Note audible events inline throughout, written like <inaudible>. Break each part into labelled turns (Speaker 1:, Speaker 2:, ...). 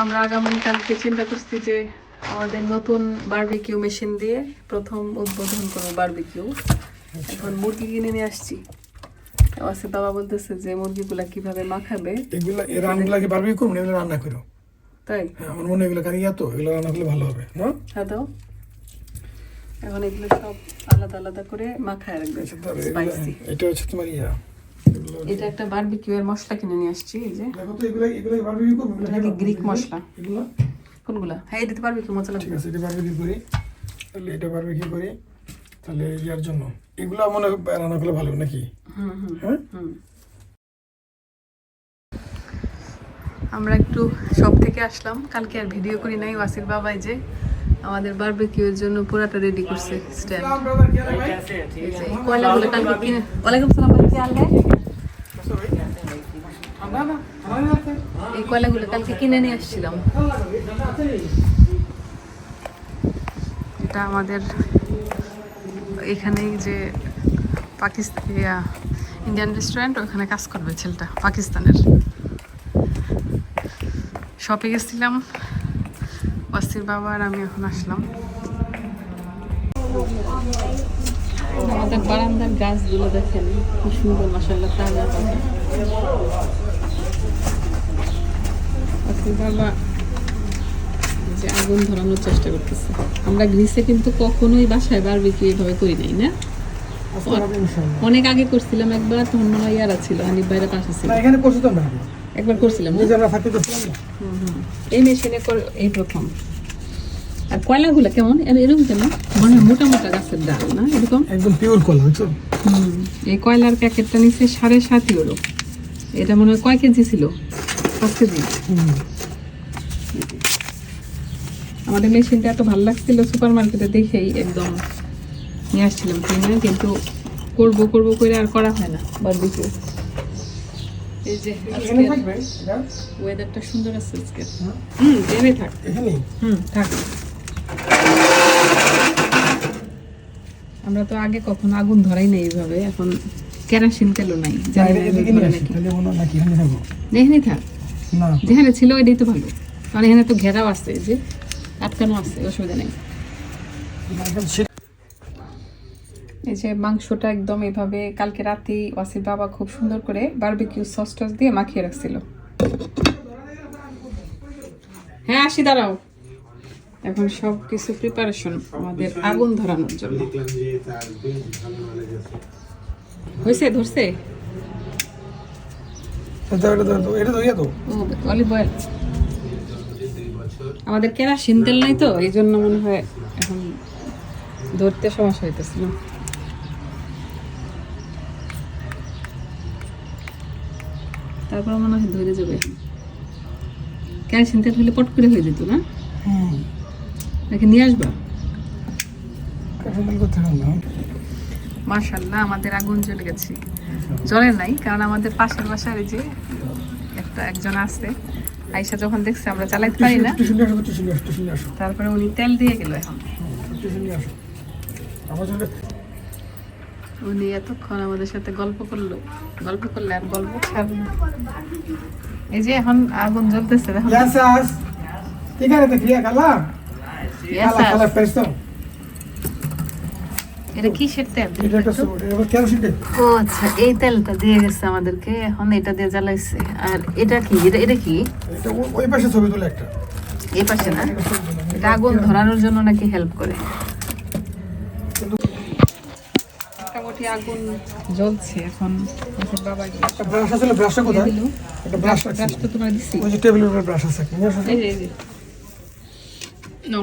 Speaker 1: আমরা আগামীকালকে চিন্তা করছি যে আমাদের নতুন বার্বিকিউ মেশিন দিয়ে প্রথম উদ্বোধন করব বার্বিকিউ এখন মুরগি কিনে নিয়ে আসছি। আছে বাবা বলতেছে যে মুরগিগুলা কীভাবে মাখাবে?
Speaker 2: এগুলা এই রান্নাগুলাকে পারবে করুন এগুলো রান্না করো
Speaker 1: তাই?
Speaker 2: হ্যাঁ আমার মনে এগুলো কারিয়া তো এগুলো রান্না করলে ভালো হবে না?
Speaker 1: হ্যাঁ তো। এখন এগুলো সব আলাদা আলাদা করে মাখায় রাখবে। স্পাইসি
Speaker 2: এটা হচ্ছে তোমার ইয়া।
Speaker 1: এটা একটা বারবিকিউ এর মশলা কিনে নিয়ে আসছি এই যে।
Speaker 2: দেখো তো এগুলো এগুলো করুন এগুলো
Speaker 1: এটা কি গ্রিক মশলা?
Speaker 2: এগুলো?
Speaker 1: কোনগুলা? হ্যাঁ এই দিতে পারবি কি মশলা।
Speaker 2: ঠিক আছে এটা পারবে কি করি। তাহলে এটা পারবে কি করি। তাহলে ইয়ার জন্য। এগুলো মনে হয় রান্না করলে ভালো নাকি?
Speaker 1: হুম হুম
Speaker 2: হ্যাঁ?
Speaker 1: হুম। আমরা একটু সব থেকে আসলাম। কালকে আর ভিডিও করি নাই ওয়াসির বাবাই যে আমাদের বারবিকিউ এর জন্য পুরাটা রেডি করছে স্ট্যান্ড এই যে এই কয়লাগুলো কালকে কিনে ওয়ালাইকুম সালাম ভাই কি হাল है? এই কয়লাগুলো কালকে কিনে নিয়ে আসছিলাম। এটা আমাদের এখানেই যে পাকিস্তান ইন্ডিয়ান রেস্টুরেন্ট ওখানে কাজ করবে ছেলেটা, পাকিস্তানের। শপে গেছিলাম, ওয়াসির বাবা আর আমি এখন আসলাম। আমাদের বারান্দার গাছগুলো দেখেন, কি সুন্দর মাসাল্লাহ তাজা তাজা। বাবা। যে আগুন ধরানোর চেষ্টা করতেছে। আমরা গ্রিসে কিন্তু কখনোই বাসায় বারবিকিউ এভাবে করি নাই না? অনেক আগে করছিলাম একবার তখন মনে হয় ইয়ারা ছিল হানিফ বাইরে পাশে ছিল।
Speaker 2: এখানে করছি
Speaker 1: একবার করছিলাম। না?
Speaker 2: করছিলাম।
Speaker 1: এই মেশিনে করে এই প্রথম। আর কয়লাগুলো কেমন? এরকম কেমন? মনে মোটা মোটা গাছের ডাল না? এরকম?
Speaker 2: একদম পিওর কল বুঝছ?
Speaker 1: এই কয়লার প্যাকেটটা নিচ্ছে সাড়ে সাত ইউরো এটা মনে হয় কয় কেজি ছিল? পাঁচ কেজি। আমাদের মেশিনটা এত ভালো লাগছিল সুপার মার্কেটে দেখেই একদম নিয়ে আসছিলাম কিনে কিন্তু করব করব করে আর করা হয় না বারবিকিউ এই যে
Speaker 2: এখানে থাকবে এটা?
Speaker 1: ওয়েদারটা সুন্দর আছে আজকে।
Speaker 2: হ্যাঁ।
Speaker 1: হুম দেবে থাক। হুম থাক। আমরা তো আগে কখনো আগুন ধরাই নাই এইভাবে এখন কেরাসিন তেলও নাই। জানি না
Speaker 2: এখানে
Speaker 1: থাক। যেখানে ছিল ওইটাই তো ভালো। কারণ এখানে তো ঘেরাও আছে এই যে আটকানো আছে অসুবিধা নেই। এই যে মাংসটা একদম এভাবে কালকে রাতেই ওয়াসির বাবা খুব সুন্দর করে বারবিকিউ সস টস দিয়ে মাখিয়ে রাখছিল। হ্যাঁ আসি দাঁড়াও। এখন সব কিছু প্রিপারেশন আমাদের আগুন ধরানোর জন্য। হয়েছে ধরছে?
Speaker 2: এটা তো এটা তো
Speaker 1: অলিভ অয়েল আমাদের কেরাসিন তেল নাই তো এই জন্য মনে হয় এখন ধরতে সমস্যা হইতেছে না। তারপর মনে হয় ধরে যাবে এখন। কেরাসিন তেল হলে পট করে হয়ে যেত না?
Speaker 2: হুম
Speaker 1: নাকি নিয়ে আসবা? মার্শাল্লাহ আমাদের আগুন জ্বলে গেছে। জ্বলে নাই কারণ আমাদের পাশের বাসার যে একটা একজন আছে। আইসা যখন দেখছে আমরা চালাইতে পারি না। তারপরে উনি তেল দিয়ে গেল এখন।
Speaker 2: জন্য
Speaker 1: উনি এতক্ষণ আমাদের সাথে গল্প করল। গল্প করলে আর গল্প ছাড়লো এই যে এখন আগুন জ্বলতেছে দেখো।
Speaker 2: Gracias. Dígale,
Speaker 1: এটা কিসের তেল? ও আচ্ছা এই তেলটা দিয়ে গেছে আমাদেরকে এখন এটা দিয়ে জ্বালাইছে আর এটা কি এটা এটা কি
Speaker 2: ওই পাশে ছবি তুলে একটা।
Speaker 1: এই পাশে না
Speaker 2: এটা
Speaker 1: আগুন ধরানোর জন্য নাকি হেল্প করে মোটামুটি আগুন জ্বলছে এখন আমাদের বাবা
Speaker 2: একটা ব্রাশ আছে ব্রাশটা কোথায়? একটা ব্রাশ।
Speaker 1: ব্রাশ তো তোমার দিছি
Speaker 2: ওই যে টেবিলের উপরে ব্রাশ আছে। নিয়ে আসো।
Speaker 1: এই এই নো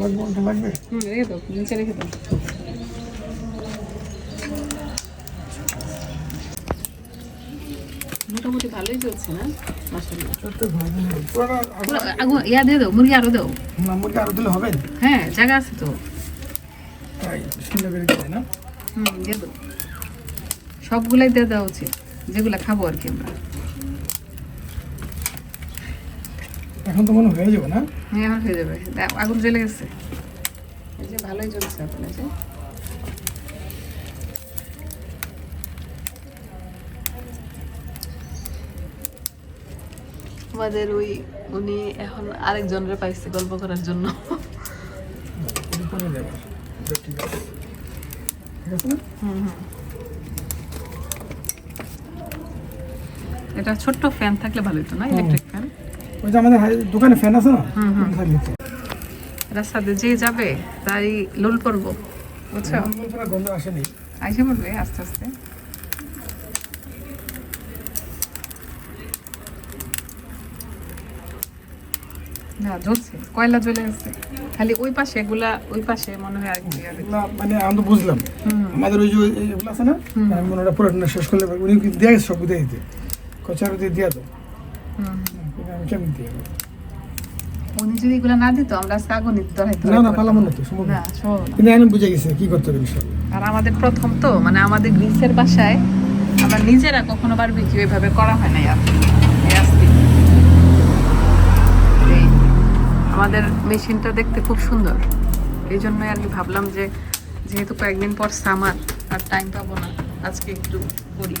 Speaker 2: লাগবে, লাগবে?
Speaker 1: হুম রেখে দাও নিচে রেখে দাও মোটামুটি ভালোই চলছে না? ইয়া দিয়ে দাও মুরগি আরও দাও।
Speaker 2: না, মুরগি আরও দিলে হবে?
Speaker 1: হ্যাঁ জায়গা আছে তো।
Speaker 2: তাই, সুন্দর করে না?
Speaker 1: হুম দিয়ে দাও। সবগুলাই দিয়ে দেওয়া উচিত যেগুলো খাব আর কি আমরা।
Speaker 2: এখন তো মনে হয় হয়ে যাবে না?
Speaker 1: হ্যাঁ হয়ে যাবে। আগুন জ্বলে গেছে। এই যে ভালোই চলছে আপনার আমাদের ওই উনি এখন আরেকজনের পাইছে গল্প করার জন্য।
Speaker 2: এটা
Speaker 1: ছোট্ট ফ্যান থাকলে ভালো হতো না ইলেকট্রিক ফ্যান
Speaker 2: ওই যে আমাদের দোকানে ফ্যান আছে না?
Speaker 1: রাস্তাতে যে যাবে তাই লোল পড়ব বুঝছ?
Speaker 2: গন্ধ আসেনি।
Speaker 1: আইসে পড়বে আস্তে আস্তে। না জ্বলছে। কয়লা জ্বলে গেছে খালি ওই পাশে এগুলা ওই পাশে মনে হয় আর কি
Speaker 2: মানে আমি তো বুঝলাম। আমাদের ওই যে এগুলো আছে না আমি মনে হয় পুরোটা শেষ করলে উনি কি সব দিয়ে দিতে? কচার দিয়ে দিয়া তো। আমি কেমন দিয়ে
Speaker 1: উনি যদি এগুলা না দিত আমরা আজকে আগুন নিতে
Speaker 2: না না পালাম না তো সম্ভব না।
Speaker 1: না সম্ভব না।
Speaker 2: কিন্তু আমি বুঝে গেছি কি করতে হবে বিষয়
Speaker 1: আর আমাদের প্রথম তো মানে আমাদের গ্রিসের বাসায় আমরা নিজেরা কখনো বারবিকিউ এভাবে করা হয় না আর এই আজকে। এই আমাদের মেশিনটা দেখতে খুব সুন্দর। এই জন্যই আর কি ভাবলাম যে যেহেতু কয়েকদিন পর সামার আর টাইম পাবো না আজকে একটু করি।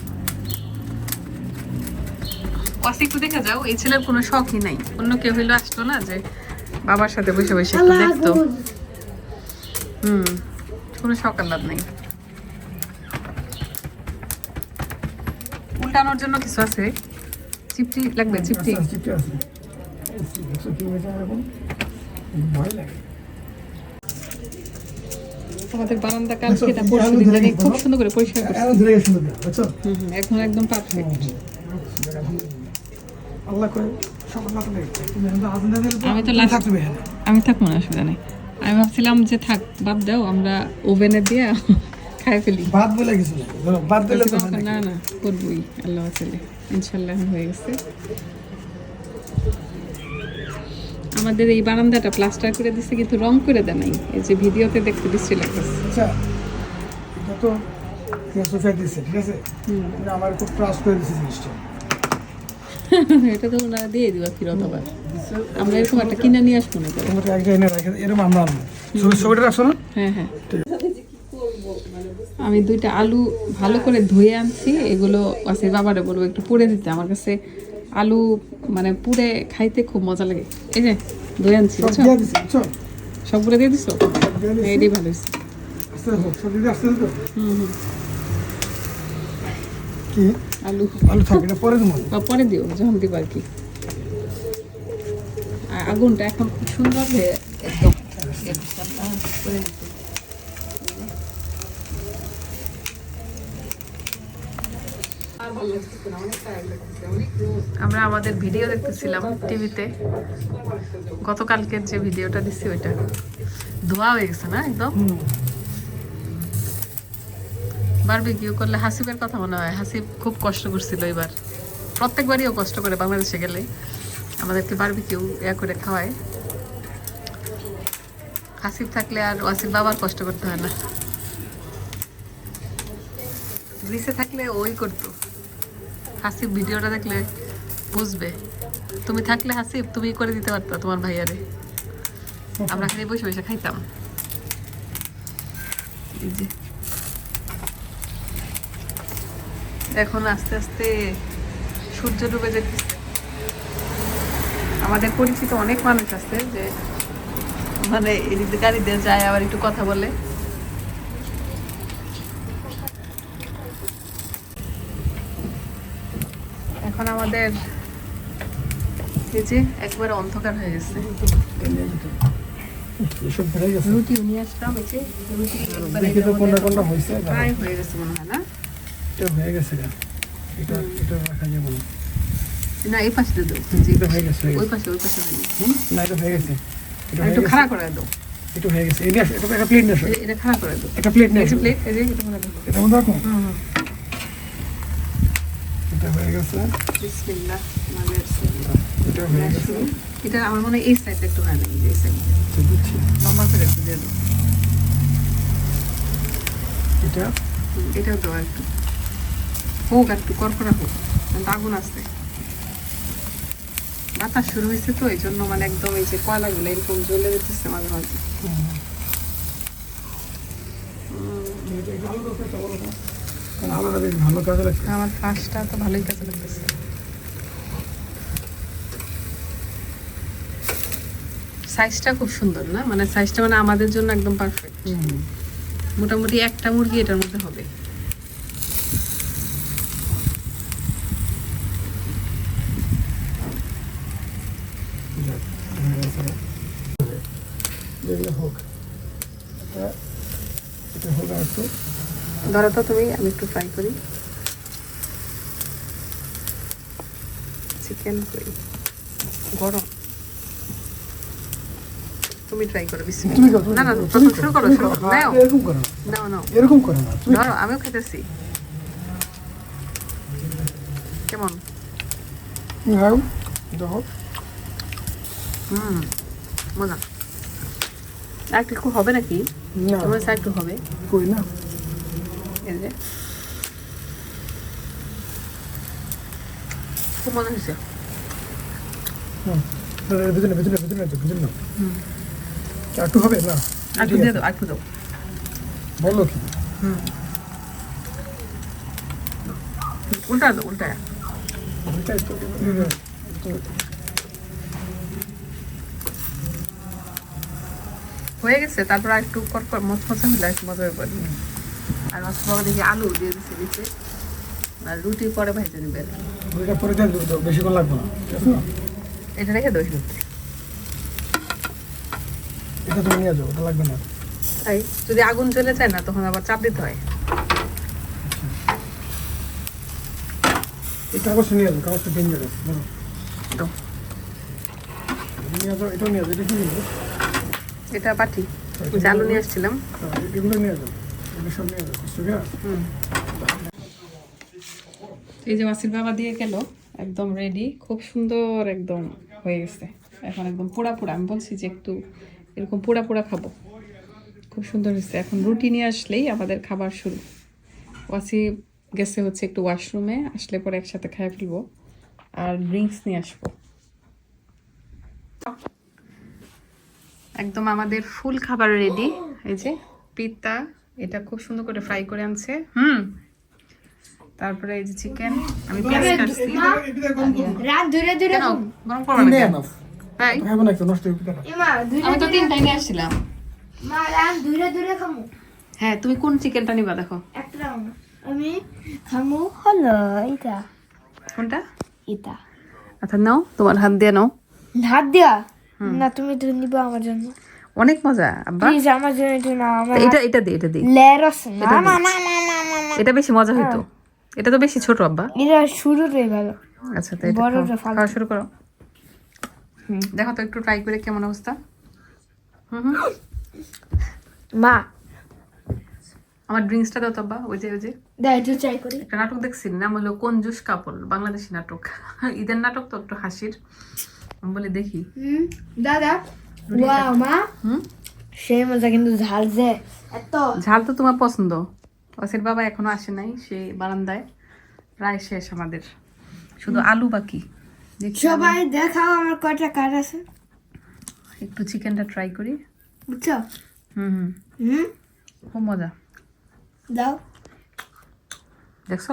Speaker 1: দেখে যাও এই ছেলের কোনো শখই নাই। অন্য কেউ হইলে আসতো না যে বাবার সাথে বসে বসে একটু দেখতো। হুম কোনো শখ আহ্লাদ নেই। উল্টানোর জন্য কিছু আছে? চিপটি লাগবে চিপটি?
Speaker 2: চিপটে আছে। ভয় লাগে
Speaker 1: আমাদের বারান্দা কালকে এটা পরশু দিন
Speaker 2: ধরে
Speaker 1: খুব সুন্দর করে পরিষ্কার করছে।
Speaker 2: এখন ধরে
Speaker 1: হুম একদম পারফেক্ট
Speaker 2: আল্লাহ করে
Speaker 1: আমি তো
Speaker 2: থাকবে এখানে।
Speaker 1: আমি থাকব না অসুবিধা নেই। আমি ভাবছিলাম যে থাক বাদ দাও আমরা ওভেনে দিয়ে <laughs> খাই ফেলি।
Speaker 2: বাদ বলে কিছু নাই। বাদ দিলে
Speaker 1: না
Speaker 2: না
Speaker 1: করবোই আল্লাহ চলে ইনশাল্লাহ হয়ে গেছে। আমাদের এই বারান্দাটা প্লাস্টার করে দিচ্ছে কিন্তু রং করে দেয় নাই। এই যে ভিডিওতে দেখতে বিশ্রী লাগতেছে।
Speaker 2: আচ্ছা এটা তো সোফিয়া দিচ্ছে ঠিক আছে? আমার খুব ট্রাস্ট করে দিচ্ছে জিনিসটা। <laughs>
Speaker 1: এটা তো ওনারা দিয়ে দিবা ফিরত আবার। আমরা এরকম একটা কিনে নিয়ে আসব না করে
Speaker 2: একটা এনে রাখে এরকম আমরা আনব। ছবিটা রাখছো না?
Speaker 1: হ্যাঁ হ্যাঁ। আমি দুইটা আলু ভালো করে ধুয়ে আনছি এগুলো আছে বাবারে বলব একটু পুড়ে দিতে আমার কাছে আলু মানে পুরে খাইতে খুব মজা লাগে। এই যে ধুয়ে আনছি
Speaker 2: সব
Speaker 1: বুঝছ?
Speaker 2: দিয়ে
Speaker 1: দিছো। এটাই ভালো হয়েছে। আলু।
Speaker 2: আলু পরে
Speaker 1: পরে দিও যখন দিবা আর কি। আগুনটা এখন খুব সুন্দর হয়ে একদম একদম, আহ, করে দিতে। আমরা আমাদের ভিডিও দেখতেছিলাম টিভিতে গতকালকের যে ভিডিওটা দিচ্ছি ওইটা। ধোয়া হয়ে গেছে না একদম? বারবিকিউ করলে হাসিবের কথা মনে হয়। হাসিব খুব কষ্ট করছিল এবার। প্রত্যেকবারই ও কষ্ট করে বাংলাদেশে গেলে আমাদেরকে বারবিকিউ ইয়া করে খাওয়ায়। হাসিব থাকলে আর ওয়াসিব বাবার কষ্ট করতে হয় না। গ্রিসে থাকলে ওই করতো। হাসিব ভিডিওটা দেখলে বুঝবে। তুমি থাকলে হাসিব তুমি করে দিতে পারতো তোমার ভাইয়ারে। আমরা খালি বসে বসে খাইতাম। এখন আস্তে আস্তে সূর্য ডুবে যেতেছে আমাদের পরিচিত অনেক মানুষ আছে যে মানে এদিক দিয়ে গাড়ি দিয়ে যায়, আবার একটু কথা বলে এখন আমাদের এই যে একবারে অন্ধকার হয়ে গেছে।
Speaker 2: এসব বেড়ে গেছে।
Speaker 1: রুটি নিয়ে আসলাম এই যে রুটি একবারে
Speaker 2: দেখি তো
Speaker 1: এটার
Speaker 2: কোনটা কোনটা হয়েছে।
Speaker 1: প্রায় হয়ে গেছে মনে হয় না?
Speaker 2: এটা হয়ে গেছে এটা এটা রাখা যাবে না।
Speaker 1: না এই পাশে দেবো জি
Speaker 2: এটা হয়ে গেছে
Speaker 1: ওই পাশে ওই পাশে
Speaker 2: না এটা হয়ে গেছে।
Speaker 1: একটু খাড়া করে দাও।
Speaker 2: এটা হয়ে গেছে। এটা একটা প্লেট নিয়ে আসো
Speaker 1: এটা খাড়া করে দাও।
Speaker 2: একটা প্লেট নিয়ে আসো
Speaker 1: প্লেট এই যে এটা করে দাও
Speaker 2: এটা মধ্যে রাখো এটা হয়ে গেছে।
Speaker 1: বিসমিল্লাহ মানে
Speaker 2: এটা হয়ে গেছে।
Speaker 1: এটা আমার মনে হয় এই সাইডটা একটু হয় এই যে এই সাইড
Speaker 2: তো দিচ্ছি।
Speaker 1: লম্বা করে একটু দিয়ে দাও।
Speaker 2: এটা?
Speaker 1: এটাও দাও একটু। হোক একটু কড়কড়া হোক আগুন আসছে। বাতাস শুরু হয়েছে তো এই জন্য মানে একদম এই যে কয়লাগুলো এরকম জ্বলে যেতেছে মাঝে মাঝে।
Speaker 2: বেশ ভালো লাগছে
Speaker 1: আমার তো ভালোই লাগতেছে। সাইজটা খুব সুন্দর না? মানে সাইজটা মানে আমাদের জন্য একদম পারফেক্ট মোটামুটি একটা মুরগি এটার মধ্যে হবে। ধরো তো তুমি আমি একটু ফ্রাই করি। চিকেন করি। গরম। তুমি ট্রাই করো
Speaker 2: তুমি
Speaker 1: না না
Speaker 2: করো,
Speaker 1: তখন
Speaker 2: তুমি
Speaker 1: শুরু
Speaker 2: করো,
Speaker 1: করো শুরু
Speaker 2: করো।
Speaker 1: করো।
Speaker 2: না,
Speaker 1: নাও।
Speaker 2: এরকম করো
Speaker 1: নাও নাও।
Speaker 2: এরকম করো না।
Speaker 1: ধরো আমিও খেতেছি। কেমন? হুম মজা। আর একটু হবে নাকি?
Speaker 2: না।
Speaker 1: তোমার একটু হবে।
Speaker 2: কই না?
Speaker 1: যে। মজা হয়েছে।
Speaker 2: হুম ভিতরে ভিতরে ভিতরে ভিতরে না একটু হবে না?
Speaker 1: একটু দিয়ে দাও একটু দাও।
Speaker 2: বলো কি?
Speaker 1: উল্টা দাও উল্টা।
Speaker 2: এটা একটু
Speaker 1: হয়ে গেছে তারপর একটু কটকট মচমচে হলে একটু মজা হয়ে আর মাছ বাবা দেখি আলু দিয়ে দিচ্ছে নিচে আর রুটি পরে ভাইতে নেবে।
Speaker 2: ওইটা পরে দিয়ে দেবো বেশিক্ষণ লাগবে না।
Speaker 1: এটা রেখে এখানে।
Speaker 2: এটা তুমি নিয়ে যাও ওটা লাগবে না।
Speaker 1: তাই যদি আগুন জ্বলে যায় না তখন আবার চাপ দিতে হয়।
Speaker 2: এই কাগজটা নিয়ে যাও কাগজটা বলো
Speaker 1: তো
Speaker 2: নিয়ে যাও এটাও নিয়ে যাও এটা কি নিয়ে
Speaker 1: এটা পাঠি আলু নিয়ে আসছিলাম।
Speaker 2: হ্যাঁ, এগুলো নিয়ে যাও।
Speaker 1: এই যে ওয়াসির বাবা দিয়ে গেল, একদম রেডি খুব সুন্দর একদম হয়ে গেছে। এখন একদম পোড়া পোড়া, আমি বলছি যে একটু এরকম পোড়া পোড়া খাব। খুব সুন্দর হয়েছে। এখন রুটি নিয়ে আসলেই আমাদের খাবার শুরু। ওয়াসি গেছে হচ্ছে একটু ওয়াশরুমে আসলে পরে একসাথে খাই ফেলব। আর ড্রিঙ্কস নিয়ে আসব। একদম আমাদের ফুল খাবার রেডি এই যে পিত্তা এটা খুব সুন্দর করে ফ্রাই করে আনছে। হুম। তারপরে এই যে চিকেন আমি পেঁয়াজ কাটছি।
Speaker 3: রাত ধরে ধরে
Speaker 1: গরম? করব না তাই?
Speaker 2: খাব না একটু নষ্ট হয়ে যাবে
Speaker 1: আমি তো তিনটাই নিয়ে আসছিলাম
Speaker 3: মা রাত ধরে ধরে খামু।
Speaker 1: হ্যাঁ তুমি কোন চিকেনটা নিবা দেখো।
Speaker 3: একটা। আমি খামু হলো এটা।
Speaker 1: কোনটা?
Speaker 3: এটা।
Speaker 1: আচ্ছা নাও তোমার হাত দিয়ে নাও।
Speaker 3: হাত দিয়া? না তুমি তো নিবা আমার জন্য।
Speaker 1: অনেক মজা আব্বা।
Speaker 3: প্লিজ আমার জন্য একটু না
Speaker 1: এটা এটা দে এটা দে।
Speaker 3: লেরস না না না না
Speaker 1: এটা বেশি মজা হইতো। এটা তো বেশি ছোট আব্বা।
Speaker 3: এটা শুরুটাই ভালো।
Speaker 1: আচ্ছা তো এটা
Speaker 3: বড়টা
Speaker 1: খাও। খাওয়া শুরু করো। দেখো তো একটু ট্রাই করে কেমন অবস্থা। হুম
Speaker 3: মা।
Speaker 1: আমার ড্রিঙ্কসটা দাও তো আব্বা। ওই যে ওই যে।
Speaker 3: একটু
Speaker 1: নাটক দেখছি নাম হলো কঞ্জুস কাপড় বাংলাদেশি নাটক। <laughs> ঈদের নাটক তো একটু হাসির। বলে দেখি।
Speaker 3: হুম দাদা। ওয়াও মা।
Speaker 1: হুম?
Speaker 3: সেই মজা কিন্তু ঝাল যে এত।
Speaker 1: ঝাল তো তোমার পছন্দ। ওসির বাবা এখনও আসে নাই সে বারান্দায় প্রায় শেষ আমাদের। শুধু আলু বাকি। দেখি
Speaker 3: সবাই দেখাও আমার কয়টা কার্ড আছে।
Speaker 1: একটু চিকেনটা ট্রাই করি।
Speaker 3: বুঝছ?
Speaker 1: হুম হুম।
Speaker 3: হুম?
Speaker 1: খুব মজা।
Speaker 3: দাও।
Speaker 1: দেখছ?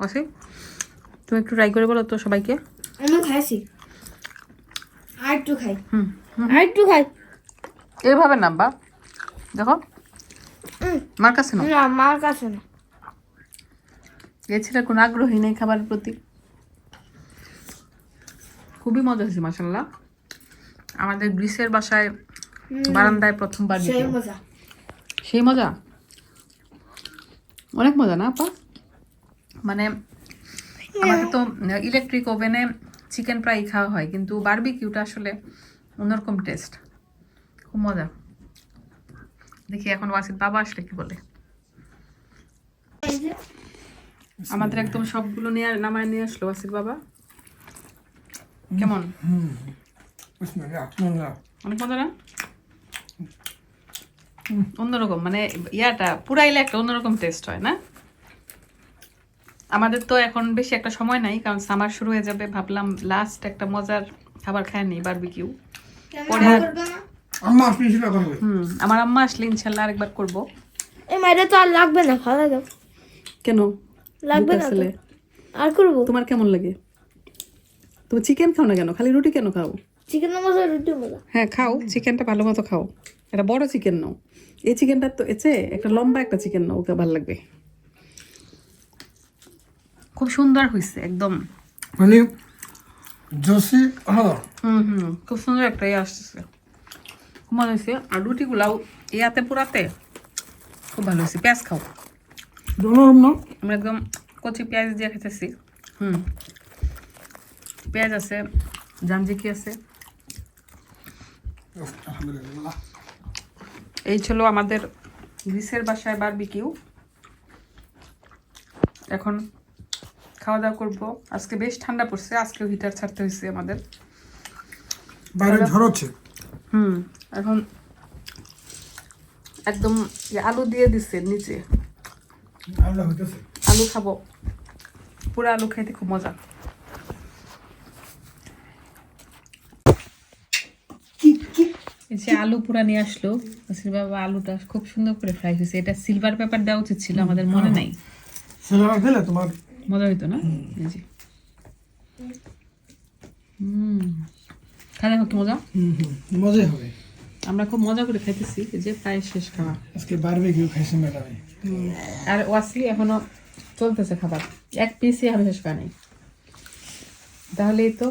Speaker 1: অসি তুমি একটু ট্রাই করে বলো তো সবাইকে।
Speaker 3: আমি খাইছি। আর একটু খাই।
Speaker 1: হুম
Speaker 3: আর একটু খাই।
Speaker 1: এইভাবে না বা দেখো। মার কাছে না
Speaker 3: না মার কাছে না।
Speaker 1: ছেলের কোনো আগ্রহী নেই খাবারের প্রতি। খুবই মজা হয়েছে মাসাল্লাহ আমাদের গ্রিসের বাসায় বারান্দায় প্রথমবার
Speaker 3: সেই মজা।
Speaker 1: সেই মজা? অনেক মজা না আপা? মানে আমাদের তো ইলেকট্রিক ওভেনে চিকেন ফ্রাই খাওয়া হয় কিন্তু বারবিকিউটা আসলে অন্যরকম টেস্ট খুব মজা। দেখি এখন ওয়াসিদ বাবা আসলে কি বলে? আমাদের একদম সবগুলো নিয়ে নামায় নিয়ে আসলো ওয়াসিদ বাবা। কেমন? অনেক মজা না? অন্যরকম মানে ইয়াটা পুরাইলে একটা অন্যরকম টেস্ট হয় না? আমাদের তো এখন বেশি একটা সময় নাই কারণ সামার শুরু হয়ে যাবে ভাবলাম লাস্ট একটা মজার খাবার খায় নেই বারবিকিউ পরে
Speaker 2: আম্মা করবে
Speaker 1: হুম আমার আম্মা আসলে ইনশাল্লাহ আরেকবার করব।
Speaker 3: এই মাইরে তো আর লাগবে না ভালো দাও।
Speaker 1: কেন?
Speaker 3: লাগবে না আর করব?
Speaker 1: তোমার কেমন লাগে? তুমি চিকেন খাও না কেন? খালি রুটি কেন খাও?
Speaker 3: চিকেন মজা রুটি মজা।
Speaker 1: হ্যাঁ খাও চিকেনটা ভালো মতো খাও। এটা বড় চিকেন নাও। এই চিকেনটা তো এসে একটা লম্বা একটা চিকেন নাও ওকে ভালো লাগবে। খুব সুন্দর হয়েছে একদম।
Speaker 2: মানে জোসি আলাদা
Speaker 1: হুম হুম খুব সুন্দর একটা ইয়ে আসতেছে খুব ভালো হয়েছে আর রুটিগুলাও ইয়াতে পুরাতে খুব ভালো হয়েছে পেঁয়াজ খাও। আমরা একদম কচি পেঁয়াজ দিয়ে খেতেছি হুম। পেঁয়াজ আছে জামজিকি আছে। এই ছিল আমাদের গ্রিসের বাসায় বারবিকিউ। এখন খাওয়া দাওয়া করব। আজকে বেশ ঠান্ডা পড়ছে আজকেও হিটার ছাড়তে হয়েছে আমাদের।
Speaker 2: বাইরে ঝড় হচ্ছে?
Speaker 1: হুম এখন একদম আলু দিয়ে দিচ্ছে নিচে। আলু খাব। পুরো আলু খাইতে খুব মজা। যে আলু পুরা নিয়ে আসলো বাবা আলুটা খুব সুন্দর করে ফ্রাই হয়েছে। এটা সিলভার পেপার দেওয়া উচিত ছিল আমাদের মনে নাই।
Speaker 2: সিলেবার দিলে তোমার
Speaker 1: মজা হইতো না এই যে হুম খাওয়া দেখো কি মজা
Speaker 2: হুম হুম মজাই হবে
Speaker 1: আমরা খুব মজা করে খাইতেছি যে প্রায় শেষ খাওয়া
Speaker 2: আজকে বারবে কেউ খাইছে ম্যাডামে
Speaker 1: আর ওয়াসলি এখনও চলতেছে খাবার এক পিসই আমি শেষ করা নেই তাহলে তো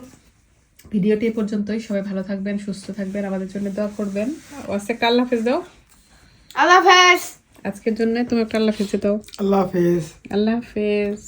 Speaker 1: ভিডিওটি এই পর্যন্তই সবাই ভালো থাকবেন সুস্থ থাকবেন আমাদের জন্য দোয়া করবেন ওয়াসে আল্লাহ হাফেজ দাও
Speaker 3: আল্লাহ হাফেজ
Speaker 1: আজকের জন্য তুমি একটা আল্লাহ হাফেজ দাও।
Speaker 2: আল্লাহ হাফেজ।
Speaker 1: আল্লাহ হাফেজ।